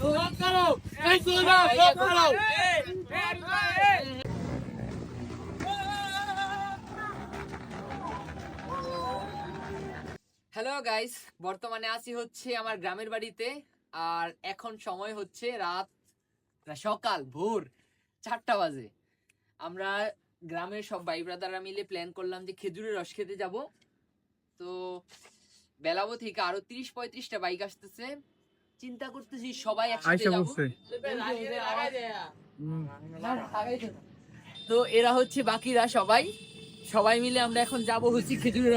Hello guys বর্তমানে আছি হচ্ছে আমার গ্রামের বাড়িতে, আর এখন সময় হচ্ছে রাত সকাল, ভোর চারটা বাজে। আমরা গ্রামের সব ভাই ব্রাদাররা মিলে প্ল্যান করলাম যে খেজুরের রস খেতে যাব। তো বেলাবো থেকে আরও তিরিশ পঁয়ত্রিশটা বাইক আসতেছে। চিন্তা করতেছি সবাই একসাথে তো এরা হচ্ছে বাকিরা সবাই সবাই মিলে আমরা এখন যাব হচ্ছে খেজুরের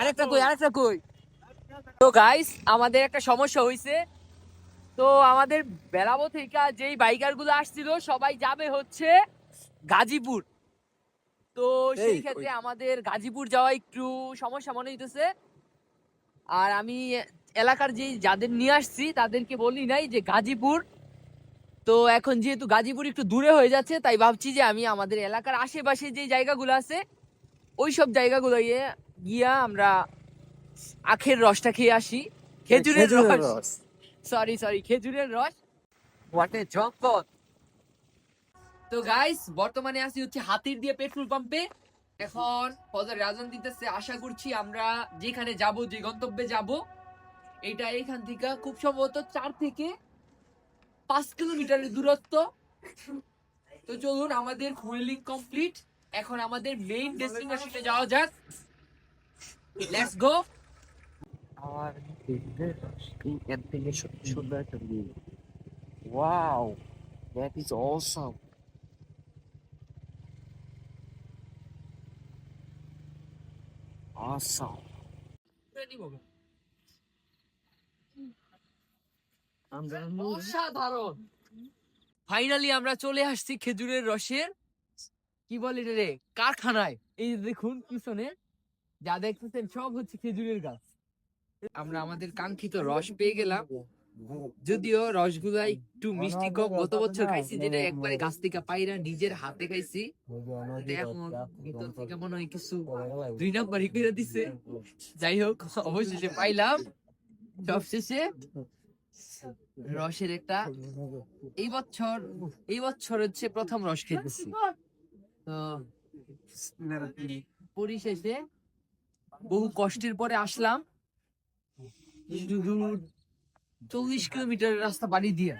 আরেকটা কই আরেকটা কই? তো গাইস আমাদের একটা সমস্যা হয়েছে তো আমাদের বেলাবো থেকে যেই বাইকারগুলো আসছিল, সবাই যাবে হচ্ছে গাজীপুর। তো সেই ক্ষেত্রে আমাদের গাজীপুর যাওয়া একটু সমস্যা মনে হইতেছে আর আমি এলাকার যে যাদের নিয়ে আসছি তাদেরকে বলি নাই যে গাজীপুর। তো এখন যেহেতু গাজীপুর একটু দূরে হয়ে যাচ্ছে তাই ভাবছি যে আমি আমাদের এলাকার আশেপাশে যে জায়গাগুলো আছে ওই সব জায়গাগুলো গিয়ে গিয়া আমরা আখের রসটা খেয়ে আসি। খেজুরের রস। সরি সরি খেজুরের রস। হোয়াট এ জম্পট তো গাইস বর্তমানে আছি হচ্ছে হাতির দিয়ে পেট্রোল পাম্পে এখন ফজর রাজন দিতেছে, আশা করছি আমরা যেখানে যাব, যে গন্তব্যে যাব, এটা এইখান থেকে খুব সম্ভবত চার থেকে পাঁচ কিলোমিটারের দূরত্ব। তো চলুন, আমাদের হুইলিং কমপ্লিট এখন আমাদের মেইন ডেস্টিনেশনে যাওয়া যাক। লেটস গো আর এর থেকে সুন্দর একটা view wow that is awesome অসাধারণ! ফাইনালি আমরা চলে আসছি খেজুরের রসের কি বলে এটা রে? কারখানায়। এই দেখুন পিছনে যা দেখতেছেন সব হচ্ছে খেজুরের গাছ। আমরা আমাদের কাঙ্ক্ষিত রস পেয়ে গেলাম। যদিও রসগুলা একটু মিষ্টি কম গত বছর খাইছি যেটা একবারে গাছ থেকে পাইরা নিজের হাতে খাইছি। এখন ভিতর থেকে মনে হয় কিছু দুই নাম্বারই করে দিছে। যাই হোক অবশেষে পাইলাম। সবশেষে রসের একটা এই বছর এই বছর হচ্ছে প্রথম রস খেতেছি তো পরিশেষে বহু কষ্টের পরে আসলাম। চল্লিশ কিলোমিটার রাস্তা বাড়ি দিয়ে।